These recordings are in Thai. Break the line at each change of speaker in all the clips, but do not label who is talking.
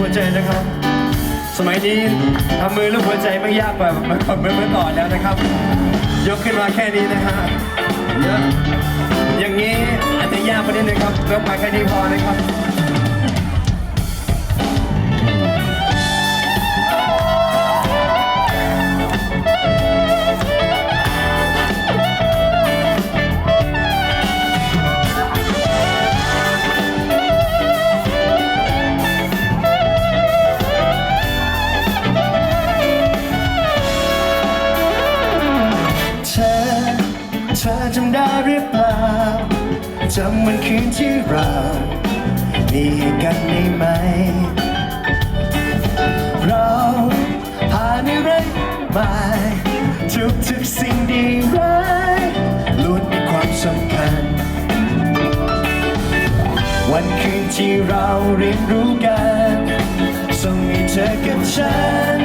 หัวใจนะครับ สมัยนี้ทำมือรูปหัวใจไม่ยากกว่าเมื่อก่อนเมื่อก่อนแล้วนะครับ ยกขึ้นมาแค่นี้นะฮะอะอย่างนี้อาจจะยากไปนิดนึงครับยกมาแค่นี้พอนะครับ จำวันคืนที่เรามีกันได้ไหม เราผ่านอะไรมาทุกทุกๆสิ่งดีร้ายล้วนมีความสำคัญ วันคืนที่เราเรียนรู้กันส่งให้เธอกับฉัน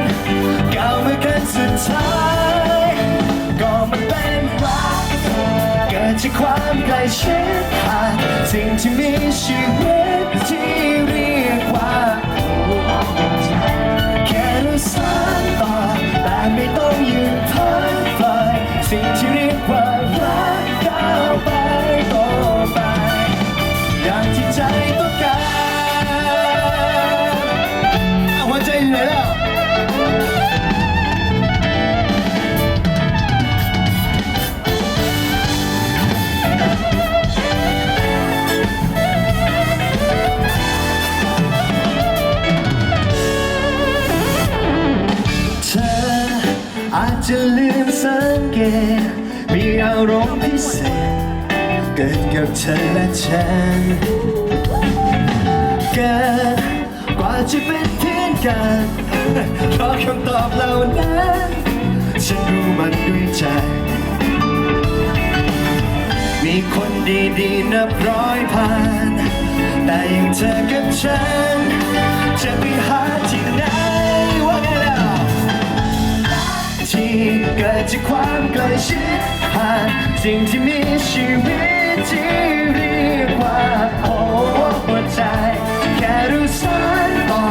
ก้าวมากันสุดท้าย ความใกล้ชิดผ่านสิ่งที่มีชีวิตที่เรียกว่า งเกตมีอารมณ์พิเศษ เกิดกับเธอและฉันเกิดกว่าจะเป็นเพื่อนกันเพราะคำตอบเหล่านั้นฉันรู้มันด้วยใจ มีคนดีๆนับร้อยพันแต่ย่างเธอกับฉัน จะไปหาที่ไหน เกิดจากความใกล้ชิดผ่านสิ่งที่มีชีวิตที่เรียกว่าโอ้หัวใจ แค่รู้สานต่อ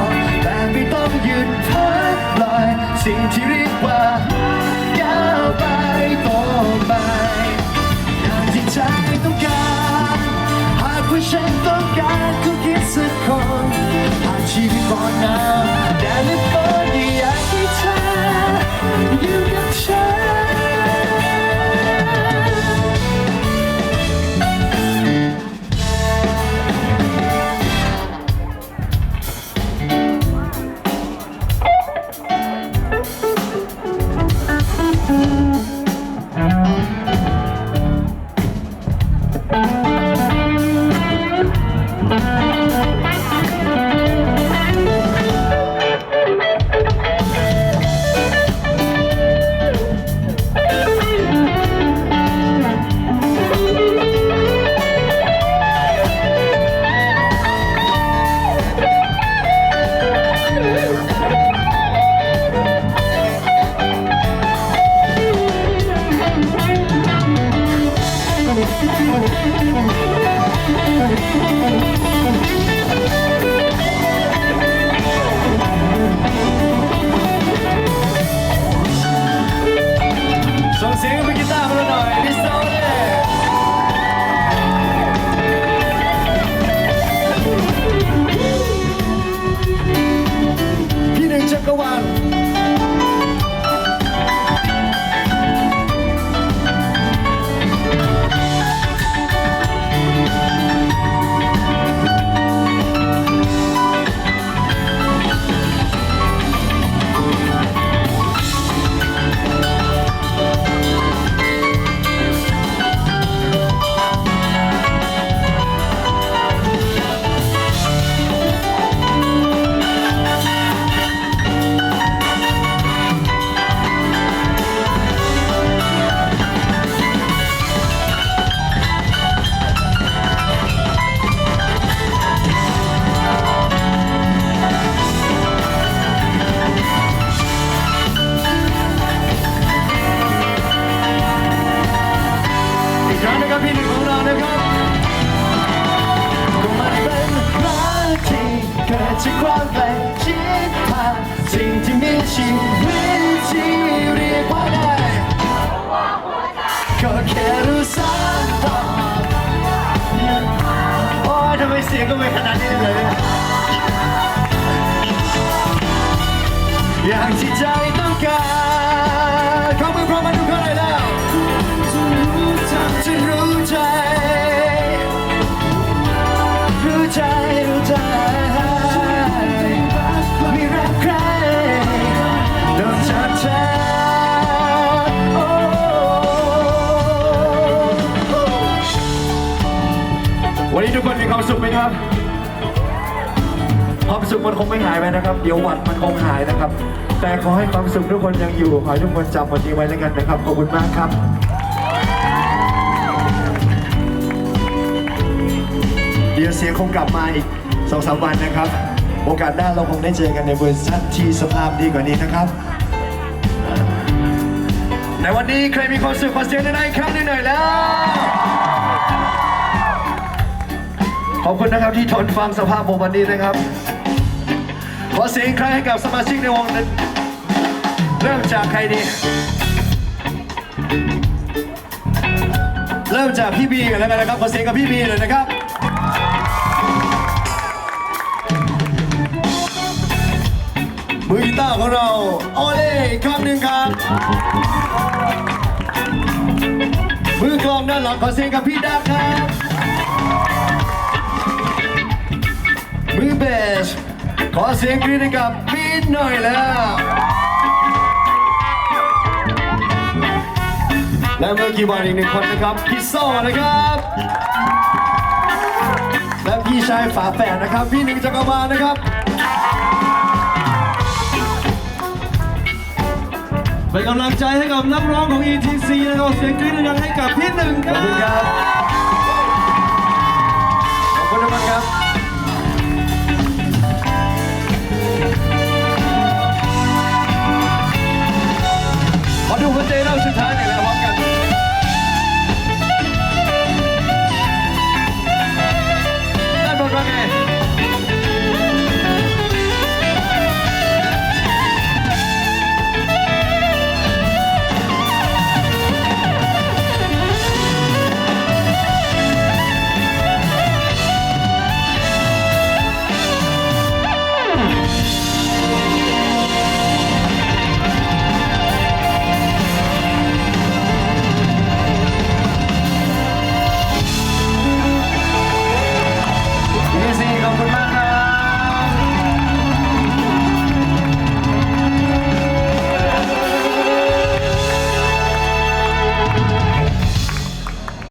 แต่ไม่ต้องหยุดพักลอย สิ่งที่เรียกว่าก้าวไปต่อไปอย่างที่ใจต้องการหากว่าฉันต้องการก็คิดสักคนหากชีวิตก่อนหน้า ห ชีวิตที่เรียกว่าได้ก็แค่รู้สักตอนโอ้ยทำไมเสียงก็ไม่ขนาดนี้เลยอย่างที่ใจต้องการ วันนี้ทุกคนมีความสุขไหมครับ ความสุขมันคงไม่หายไปนะครับ เดี๋ยววัดมันคงหายนะครับ แต่ขอให้ความสุขทุกคนยังอยู่ ขอให้ทุกคนจำวันนี้ไว้แล้วกันนะครับ ขอบคุณมากครับเดี๋ยวเสียงคงกลับมาอีกสองสามวันนะครับ โอกาสหน้าเราคงได้เจอกันในเวอร์ชันที่สภาพดีกว่านี้นะครับในวันนี้ใครมีความสุขขอเสียงได้ครับหน่อยแล้ว ขอบคุณนะครับที่ทนฟังสภาพผมวันนี้นะครับ ขอเสียงอีกครให้กับสมาชิกในวงนั้นเริ่มจากใครดี เริ่มจากพี่บีกันแล้วกันนะครับ ขอเสียงกับพี่บีเลยนะครับมือกีตาร์ของเราโอเล่ครั้งหนึ่งครับ มือกลองด้านหลังขอเสียงกับพี่ดักครับ เบสขอเสียงกรี๊ดให้กับพี่หน่อยแล้ว และมือคีย์บอร์ดอีกหนึ่งคนนะครับพี่โซ่นะครับ และพี่ชายฝาแฝดนะครับ พี่หนึ่งจักรวาลนะครับ
เป็นกำลังใจให้กับนักร้องของ ETC นะครับเสียงกรี๊ดดังๆให้กับพี่หนึ่งค
ขอบ
รับ
คุณครั 如果这一道是他点的话